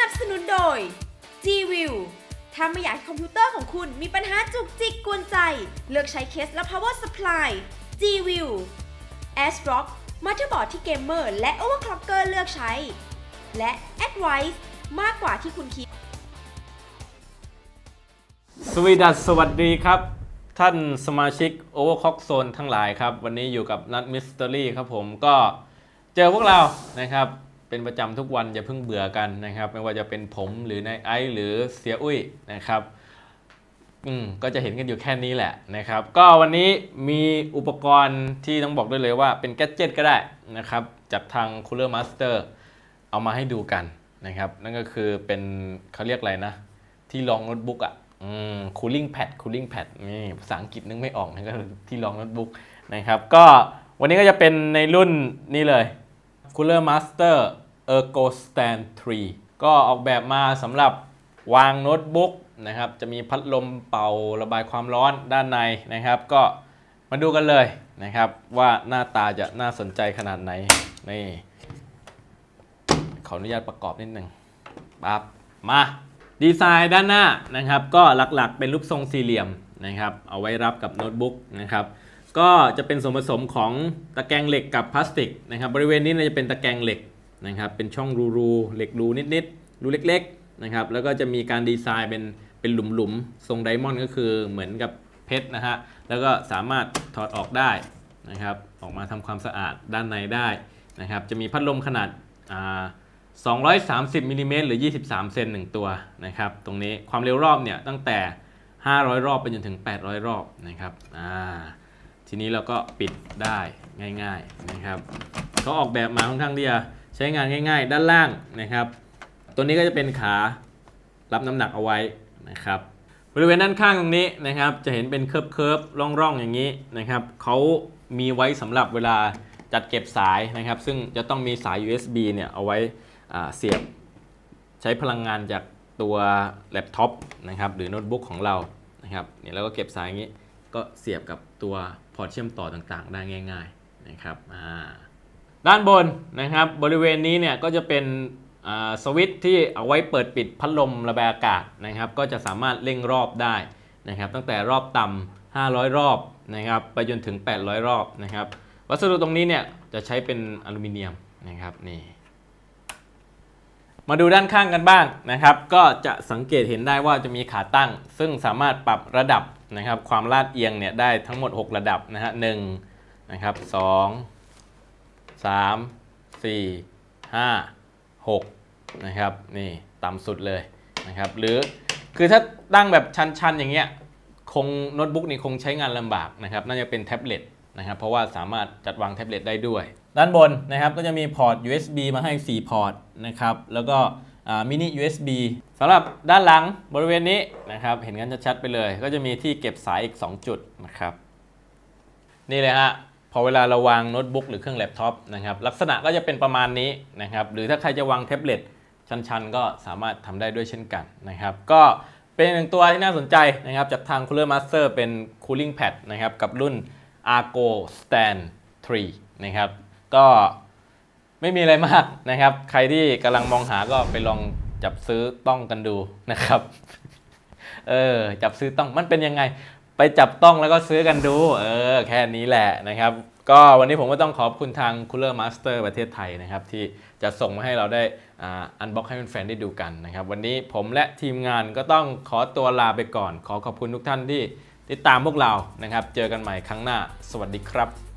นับสนุนโดย G-View ถ้าไม่อยากให้คอมพิวเตอร์ของคุณมีปัญหาจุกจิกกวนใจ เลือกใช้เคสและ power supply G-View ASRock มาเตอร์บอร์ดที่เกมเมอร์และ overclocker เลือกใช้ และ Advice มากกว่าที่คุณคิด สวีดัสสวัสดีครับ ท่านสมาชิก Overclock Zone ทั้งหลายครับ วันนี้อยู่กับนัดมิส t ต r รี่ครับผมก็เจอพวกเรานะครับ เป็นประจำทุกวันอย่าเพิ่งเบื่อกันนะครับ ไม่ว่าจะเป็นผมหรือนายไอซ์หรือเสียอุ้ยนะครับอืมก็จะเห็นกันอยู่แค่นี้แหละนะครับ ก็วันนี้มีอุปกรณ์ที่ต้องบอกด้วยเลยว่าเป็นแกดเจิตก็ได้นะครับจากทาง Cooler Master เอามาให้ดูกันนะครับ นั่นก็คือเป็นเขาเรียกอะไรนะ ที่รองโน้ตบุ๊กอะอืม cooling pad cooling pad นี่ภาษาอังกฤษนึกไม่ออกนะก็ที่รองโน้ตบุ๊กนะครับ ก็วันนี้ก็จะเป็นในรุ่นนี้เลย Cooler Master Ergo Stand 3 ก็ออกแบบมาสำหรับวางโน้ตบุ๊กนะครับ จะมีพัดลมเป่าระบายความร้อนด้านในนะครับ ก็มาดูกันเลยนะครับ ว่าหน้าตาจะน่าสนใจขนาดไหน นี่ ขออนุญาตประกอบนิดหนึ่งปั๊บมาดีไซน์ด้านหน้านะครับ ก็หลักๆเป็นรูปทรงสี่เหลี่ยมนะครับ เอาไว้รับกับโน้ตบุ๊กนะครับ ก็จะเป็นส่วนผสมของตะแกรงเหล็กกับพลาสติกนะครับ บริเวณนี้จะเป็นตะแกรงเหล็ก นะครับเป็นช่องรูๆเหล็กรูนิดๆรูเล็กๆนะครับแล้วก็จะมีการดีไซน์เป็นเป็นหลุมๆทรงไดมอนด์ก็คือเหมือนกับเพชรนะฮะแล้วก็สามารถถอดออกได้นะครับออกมาทำความสะอาดด้านในได้นะครับจะมีพัดลมขนาดอ่า230มิลลิเมตรหรือ 23 เซนหนึ่งตัวนะครับตรงนี้ความเร็วรอบเนี่ยตั้งแต่ 500 รอบไปจนถึง 800 รอบนะครับอ่าทีนี้เราก็ปิดได้ง่าย ๆนะครับเขาออกแบบมาค่อนข้างที่จะ ช้งานง่ายๆ ด้านล่างนะครับ ตัวนี้ก็จะเป็นขารับน้ำหนักเอาไว้นะครับ บริเวณด้านข้างตรงนี้นะครับ จะเห็นเป็นเคิร์ฟเคิร์ฟร่องร่องๆอย่างนี้นะครับเขามีไว้สำหรับเวลาจัดเก็บสายนะครับ ซึ่งจะต้องมีสาย USB เนี่ยเอาไว้เสียบใช้พลังงานจากตัวแล็ปท็อปนะครับหรือโน้ตบุ๊กของเรานะครับเนี่ยแล้วก็เก็บสายอย่างนี้ก็เสียบกับตัวพอร์ตเชื่อมต่อต่างๆ ได้ง่าย ๆนะครับอ่า ด้านบนนะครับบริเวณนี้เนี่ยก็จะเป็นสวิตที่เอาไว้เปิดปิดพัดลมระบายอากาศนะครับ ก็จะสามารถเร่งรอบได้นะครับ ตั้งแต่รอบต่ำ500 รอบนะครับไปจนถึง 800 รอบนะครับ วัสดุตรงนี้เนี่ยจะใช้เป็นอลูมิเนียมนะครับนี่มาดูด้านข้างกันบ้างนะครับ ก็จะสังเกตเห็นได้ว่าจะมีขาตั้ง ซึ่งสามารถปรับระดับนะครับ ความลาดเอียงเนี่ยได้ทั้งหมด 6 ระดับนะฮะหนึ่งนะครับสอง สามสี่ห้าหกนะครับนี่ต่ำสุดเลยนะครับหรือคือถ้าตั้งแบบชันๆ อย่างเงี้ยคงโน้ตบุ๊กนี่คงใช้งานลำบากนะครับน่าจะเป็นแท็บเล็ตนะครับเพราะว่าสามารถจัดวางแท็บเล็ตได้ด้วย ด้านบนนะครับก็จะมีพอร์ต USB มาให้ 4 พอร์ตนะครับแล้วก็มินิ USB สำหรับด้านหลังบริเวณนี้นะครับเห็นกันชัดๆไปเลย ก็จะมีที่เก็บสายอีก 2 จุดนะครับนี่เลยฮะ พอเวลาเราวางโน้ตบุ๊กหรือเครื่องแล็ปท็อปนะครับลักษณะก็จะเป็นประมาณนี้นะครับหรือถ้าใครจะวางแท็บเล็ตชันๆ ก็สามารถทำได้ด้วยเช่นกันนะครับก็เป็นหนึ่งตัวที่น่าสนใจนะครับจากทาง Cooler Master เป็น Cooling Pad นะครับกับรุ่น Argo Stand 3นะครับก็ไม่มีอะไรมากนะครับ ใครที่กำลังมองหาก็ไปลองจับซื้อต้องกันดูนะครับ เออ จับซื้อต้องมันเป็นยังไง ไปจับต้องแล้วก็ซื้อกันดู เออ แค่นี้แหละนะครับ ก็วันนี้ผมก็ต้องขอบคุณทาง Cooler Master ประเทศไทยนะครับ ที่จะส่งมาให้เราได้อันบ็อกให้แฟนๆได้ดูกันนะครับ วันนี้ผมและทีมงานก็ต้องขอตัวลาไปก่อน ขอขอบคุณทุกท่านที่ติดตามพวกเรานะครับ เจอกันใหม่ครั้งหน้า สวัสดีครับ